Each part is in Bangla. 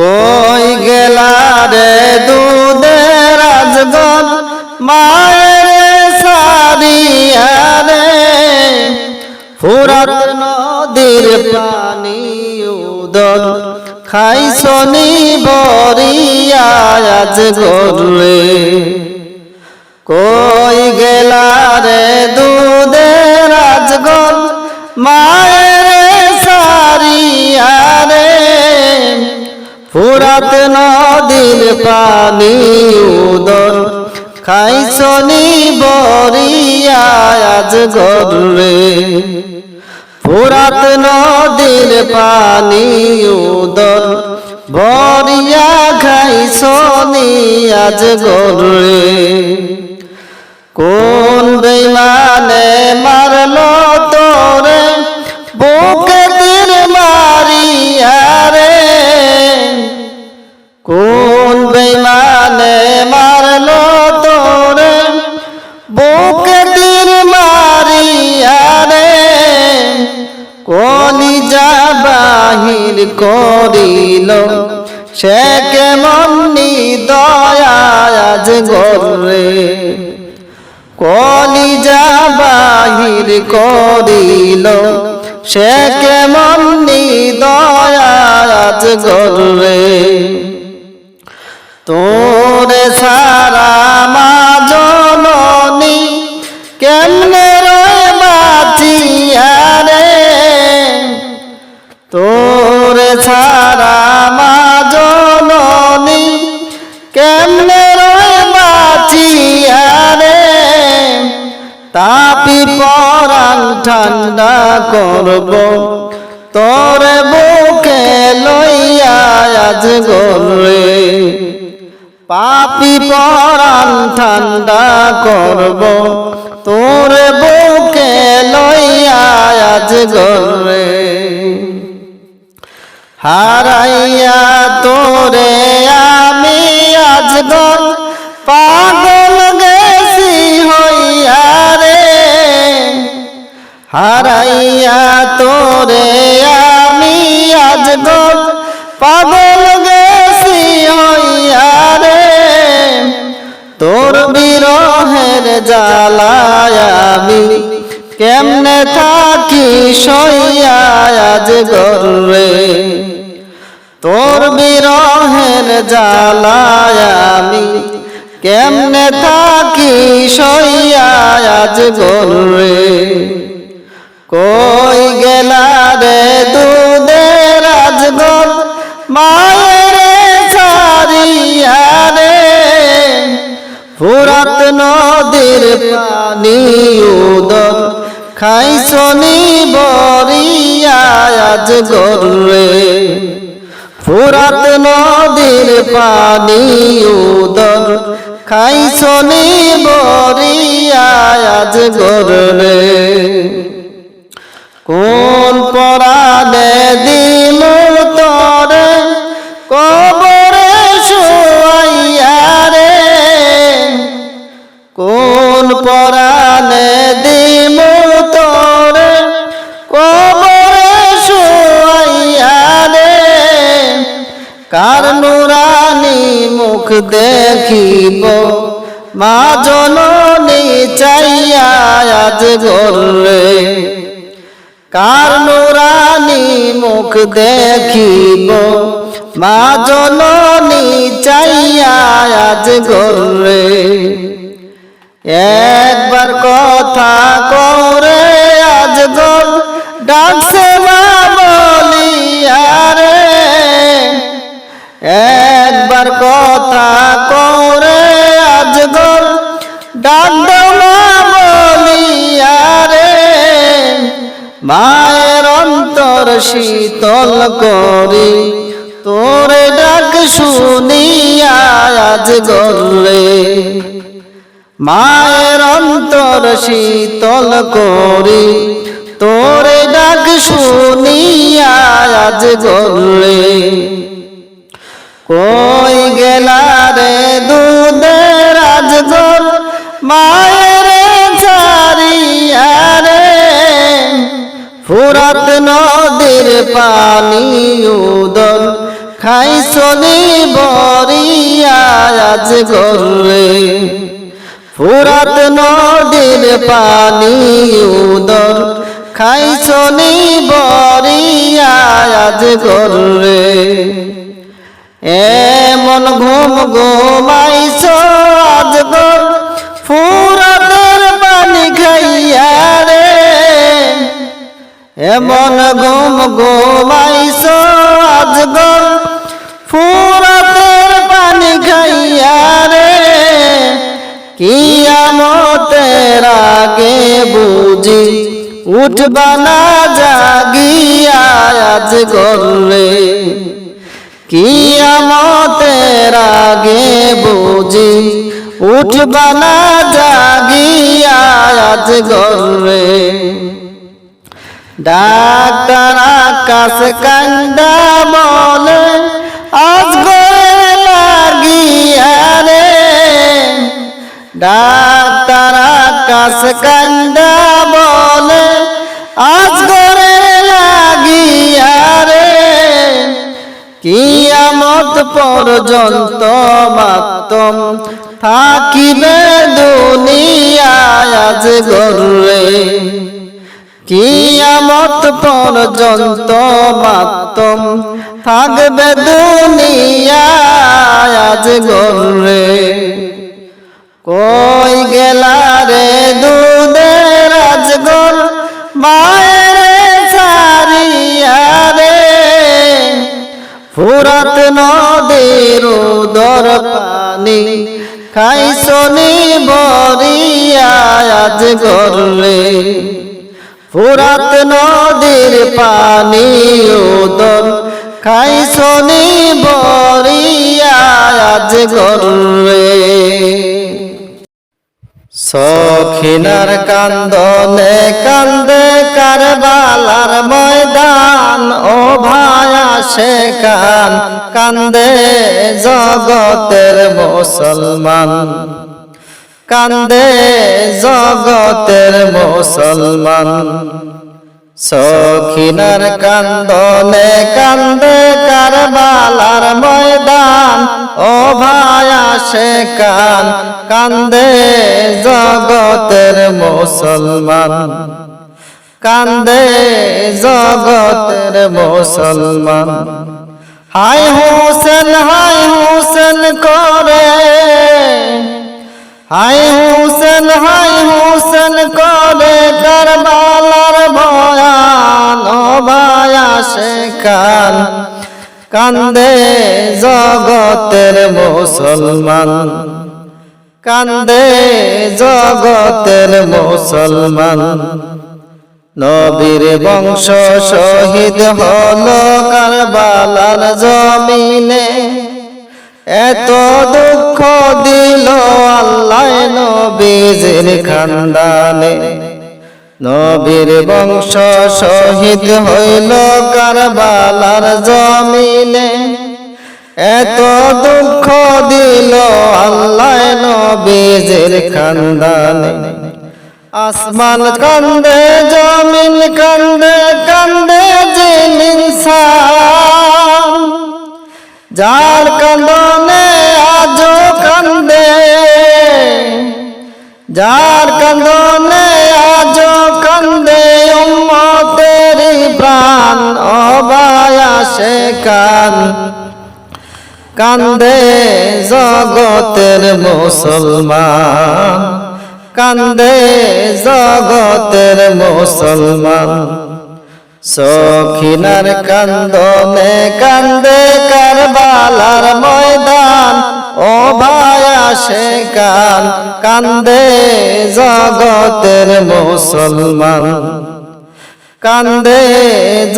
কই গেলা রে দুধের আজগর? মায়ের সারিয়া রে ফুরাত নদীর পানি উদর। খাইছনি বরিয়া আজ গরলে কই গেলা রে দুধের আজগর? মায়ের ফুরাত নদীর পানি উদর। খাইছনি বরিয়া আজ গরলে ফুরাত নদীর পানি উদর। বরিয়া খাইছনি আজ গরলে কোন বেমানে মারলো তোরে? বুকে বেমানে মারলো তোরে, বুকে তীর মারিয়া রে। কলিজা বাহির করিল, সে কেমন দয়া আজ গরে কলিজা বাহির করিল, সে কেমন দয়া গরে তোরে সারা মা জননী কেমনে রয়ে বাঁচিয়া রে তোরে সারা মা জননী কেমনে রয়ে বাঁচিয়া রে তাপি পরাণ ঠান্ডা করব, তোরে বুকে লইয়া আজ গরে পাপি পরাণ ঠান্ডা করব, তোরে বুকে লইয়া আজ গরে হারাইয়া তোরে আমি আজ গর পাগল গেছি হইয়া রে। হারাইয়া তোরে আমি আজ গর পাগল জ্বালায় আমি। কেমনে থাকি সইয়া আজ তোর বিরহের জ্বালায় আমি। কেমনে থাকি সইয়া আজ কই গেলা রে দুধের আজগর মায়ের খাইছনি বরিয়া আজ গরে ফুরাত নদীর পানি উদর খাইছনি বরিয়া আজ গরে কোন পরাণে দিল তরে, কবরে শুয়াইয়া রে। কোন পরাণে দেখিব। মা জননী চাইয়া আজ গরে শীতল করি, তোরে ডাক শুনিয়া আজ গরে মায়ের অন্তর শীতল করি, তোরে ডাক শুনিয়া আজ গরে কই গেলা রে দুধের আজগর মায়ের ছাড়িয়া রে ফুরাত নদীর পানি উদর খাই বরিয়া আজ গরে ফুরাত নদীর পানি উদর খাই বরিয়া আজ গরে এমন ঘুম ঘুমাইছ আজ গর এমন ঘুম ঘুমাইছ আজ গর ফুরাতের পানি খাইয়া রে, কিয়ামতের আগে বুঝি, উঠবা না জাগিয়া আজ গরে কিয়ামতের আগে বুঝি, উঠবা না জাগিয়া আজ গরে ডাক্তার আকাশ কান্দা বলে আজ গয়ে ডাক্তার আকাশ কান্দা বলে আজ গরে লাগিয়া রে। কিয়ামত পর্যন্ত মাতম থাকিবে দুনিয়ায় আজ গরে কিয়ামত পর্যন্ত মাতম থাকবে দুনিয়ায় আজ গরে কই গেলা রে দুধের আজগর মায়ের সারিয়া রে। ফুরাত নদীর উদর পানি খাই শনি বরিয়া, আজ গরে ফুরাত নদীর পানি উদর খাই শনি বরিয়া আজ গরে সখিনার কান্দনে কান্দে কারবালার ময়দান। ও ভায়া সে কান, কান্দে জগতের মুসলমান। কান্দে জগতের মুসলমান। সখিনার কান্দনে কান্দে কারবালার ময়দান। ও ভায়া সে কান, কান্দে জগতের মুসলমান। কান্দে জগতের মুসলমান। হাই হোসেন হাই হোসেন করে। হাই হোসেন হাই হোসেন করে কারবালার ভয়ান সে কান কান্দে জগতের মুসলমান, কান্দে জগতের মুসলমান। নবীর বংশ শহীদ হল কারবালার জমিনে। এত দুঃখ দিল আল্লাহ নবীজির খানদানে। নবীর বংশ শহীদ হইল কারবালার জমিনে। এত দুঃখ দিল আল্লাহ নবীজির খানদানে। আসমান কান্দে জমিন কান্দে কান্দে জিন ইনসান। যার কান্দনে আজো কান্দে, যার কান্দনে আজো কান্দে, উম্মতের প্রাণ অবায়া সে কান। কান্দে জগতের মুসলমান, কান্দে জগতের মুসলমান। সখিনার কান্দনে কান্দে কারবালার ময়দান। ও ভায়া সে কান কান্দে জগতের মুসলমান। কান্দে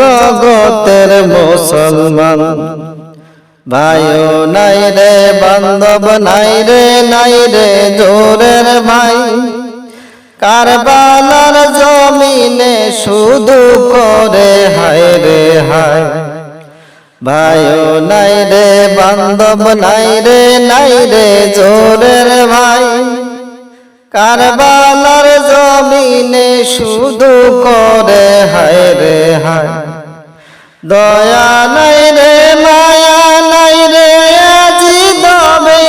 জগতের মুসলমান। ভাইও নাই রে বান্ধব, নাই রে নাই রে জোরের ভাই। কারবালার জমিনে শুধু করে, হায় রে হায়। ভাইও নাই রে, বান্ধব নাই রে নাই রে জোরের ভাই। কারবালার জমিনে শুধু করে, হায় রে হায়। দয়া নাই রে, মায়া নাই রে, আজি দবে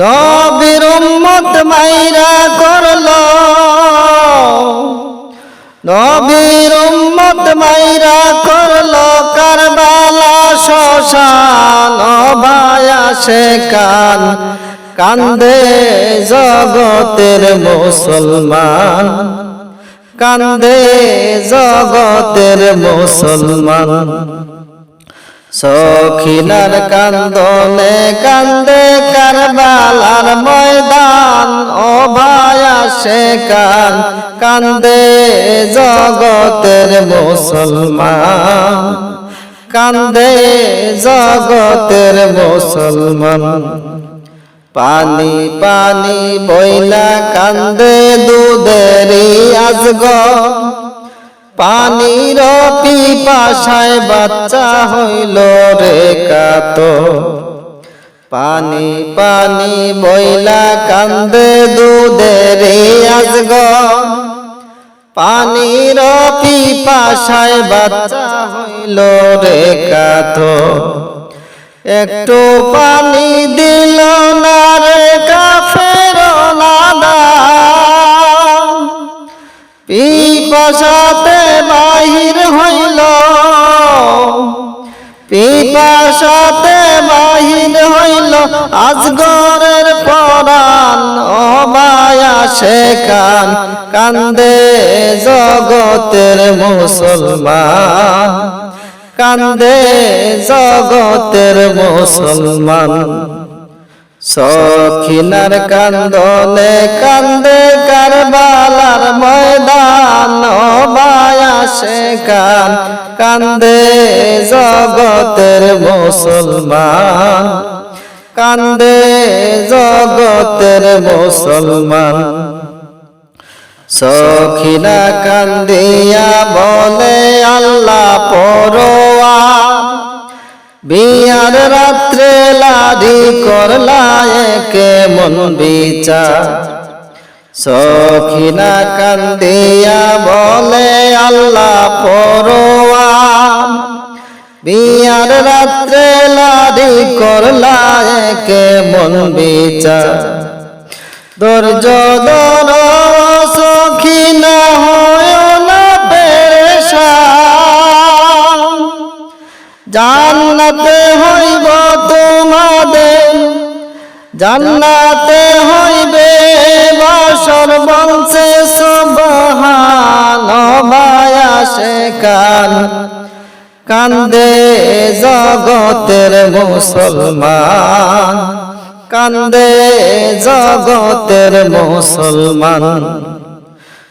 নবীর উম্মত মাইরা সে কান, কান্দে জগতের মুসলমান। কান্দে জগতের মুসলমান। সখিনার কান্দনে কান্দে কারবালার ময়দান। ও ভায়া সে কান, কান্দে জগতের মুসলমান। কান্দে জগতের মুসলমান। পানি পানি বইলা কান্দে দুধেরি আজগ। পানির পিপাসায় বাচ্চা হইল রে কাত। পানি পানি বইলা কান্দে দুধেরি আজগ। পানির পিপাসায় বাচ্চা হইল রে কাত একটু পানি দিল না রে কাফের পিপাসাতে বাহির হইল। পিপাসাতে বাহির হইল আজগরের পরাণ। মায়া কান, কান্দে জগতের মুসলমান। কান্দে জগতের মুসলমান। সখিনার কান্দনে কান্দে কারবালার ময়দান সে কান, কান্দে জগতের মুসলমান। কান্দে জগতের মুসলমান। সখিনা কান্দিয়া বলে, আল্লাহ পরোয়া। বিয়ার রাত্রে লাদি করলা একে মন বিচার। সখিনা কান্দিয়া বলে, আল্লাহ পরোয়া। বিয়ার রাত্রে লাদি করলা একে মন বিচার। ধৈর্য ধর, সখী না হয় না পেরেশান। জান্নাতে হইব তোমাদের, জান্নাতে হইবে বাসর বংশে সবহান মায়া কান কান্দে জগতের মুসলমান। কান্দে জগতের মুসলমান।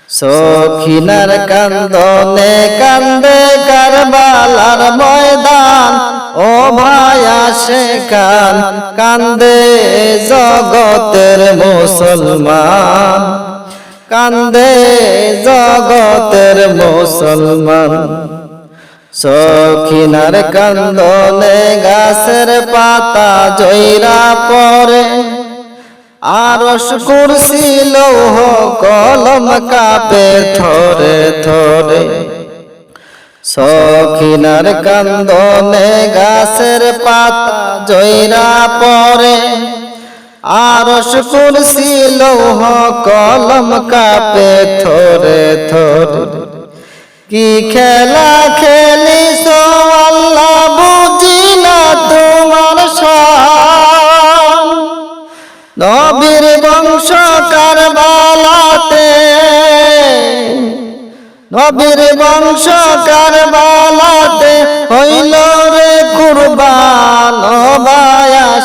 সখিনার কান্দনে কান্দে কারবালার ময়দান। ও ভায়া কান কান্দে জগতের মুসলমান। কান্দে জগতের মুসলমান। সখিনার কান্দনে গাছের পাতা জৈরা পরে আরস কুরসি লৌহ কলম কাপে থরে থরে সখিনার কান্দনে গাছের পাতা জৈরা পরে আরস কুরসি লৌহ কলম কাপে থরে থরে কি খেলা খেলি আল্লাহ, বুঝি না তোমার নবীর বংশ কারবালাতে, নবীর বংশ কারবালাতে হইল রে কুরবান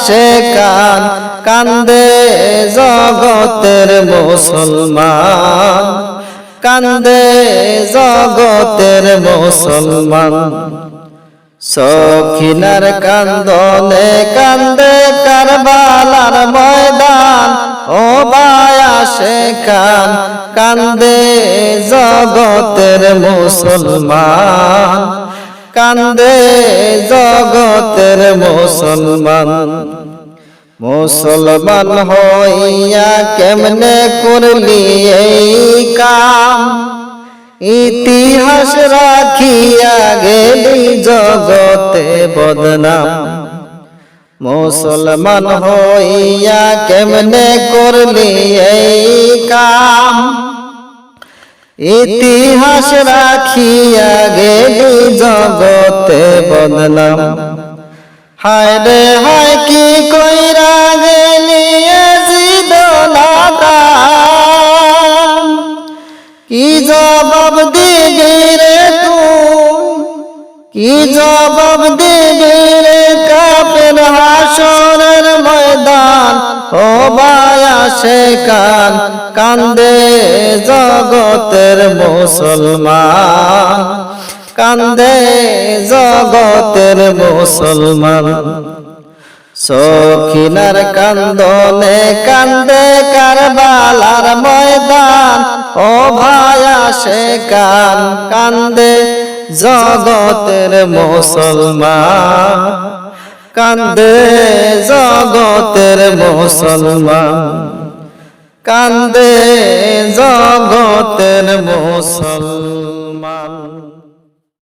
সে কান কান্দে জগতের মুসলমান। কান্দে জগতের মুসলমান। সখিনার কান্দনে কান্দে কারবালার ময়দান। ও বায়া কান কান্দে জগতের মুসলমান। কান্দে জগতের মুসলমান। মুসলমান হইয়া কেমনে করলি এই কাম? ইতিহাস রাখিয়া গেলি জগতে বদনাম। মুসলমান হইয়া কেমনে করলি এই কাম? ইতিহাস রাখিয়া গেলি জগতে বদনাম। হায় হায়, কি কইরা গেলি কি জবাব দিবি রে তুই? কি জবাব দিবি রে কাপের হাসরের ময়দান? ও বায়া সে কান কান্দে জগতের মুসলমান। কান্দে জগতের মুসলমান। সখিনার কান্দনে কান্দে কারবালার ময়দান। ও ভায়া সে কান কান্দে জগতের মুসলমান। কান্দে জগতের মুসলমান। কান্দে জগতের মুসলমান।